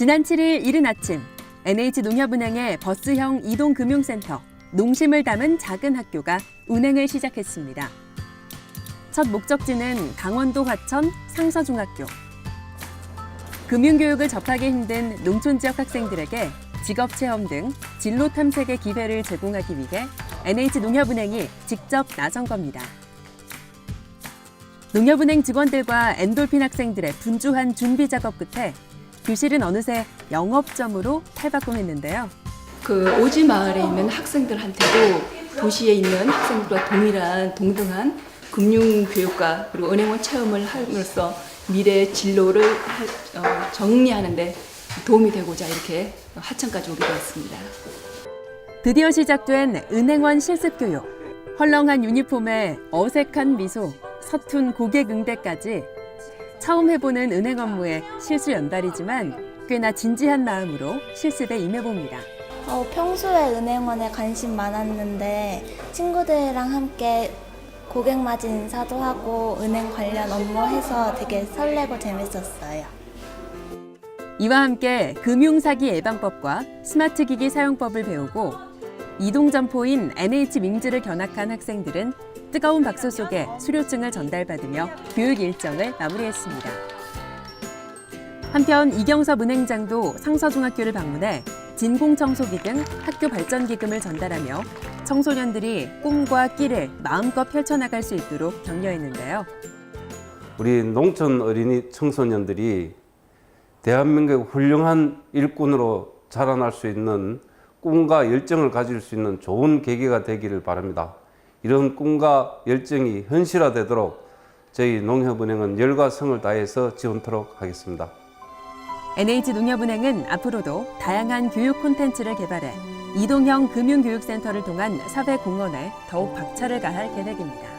지난 7일 이른 아침 NH농협은행의 버스형 이동금융센터 농심을 담은 작은 학교가 운행을 시작했습니다. 첫 목적지는 강원도 화천 상서중학교. 금융교육을 접하기 힘든 농촌 지역 학생들에게 직업 체험 등 진로 탐색의 기회를 제공하기 위해 NH농협은행이 직접 나선 겁니다. 농협은행 직원들과 엔돌핀 학생들의 분주한 준비 작업 끝에 교실은 어느새 영업점으로 탈바꿈했는데요. 그 오지 마을에 있는 학생들한테도 도시에 있는 학생들과 동일한 동등한 금융 교육과 그리고 은행원 체험을 함으로써 미래 진로를 하- 어, 정리하는데 도움이 되고자 이렇게 하천까지 오게 되었습니다. 드디어 시작된 은행원 실습 교육. 헐렁한 유니폼에 어색한 미소, 서툰 고객 응대까지 처음 해보는 은행 업무에 실수 연달이지만 꽤나 진지한 마음으로 실습에 임해봅니다. 어, 평소에 은행원에 관심 많았는데 친구들이랑 함께 고객 맞은 인사도 하고 은행 관련 업무 해서 되게 설레고 재밌었어요. 이와 함께 금융사기 예방법과 스마트 기기 사용법을 배우고 이동점포인 NH밍즈를 견학한 학생들은 뜨거운 박수 속에 수료증을 전달받으며 교육 일정을 마무리했습니다. 한편 이경섭 은행장도 상서중학교를 방문해 진공청소기 등 학교 발전 기금을 전달하며 청소년들이 꿈과 끼를 마음껏 펼쳐나갈 수 있도록 격려했는데요. 우리 농촌 어린이 청소년들이 대한민국의 훌륭한 일꾼으로 자라날 수 있는 꿈과 열정을 가질 수 있는 좋은 계기가 되기를 바랍니다. 이런 꿈과 열정이 현실화되도록 저희 농협은행은 열과 성을 다해서 지원토록 하겠습니다. NH농협은행은 앞으로도 다양한 교육 콘텐츠를 개발해 이동형 금융교육센터를 통한 사회 공헌에 더욱 박차를 가할 계획입니다.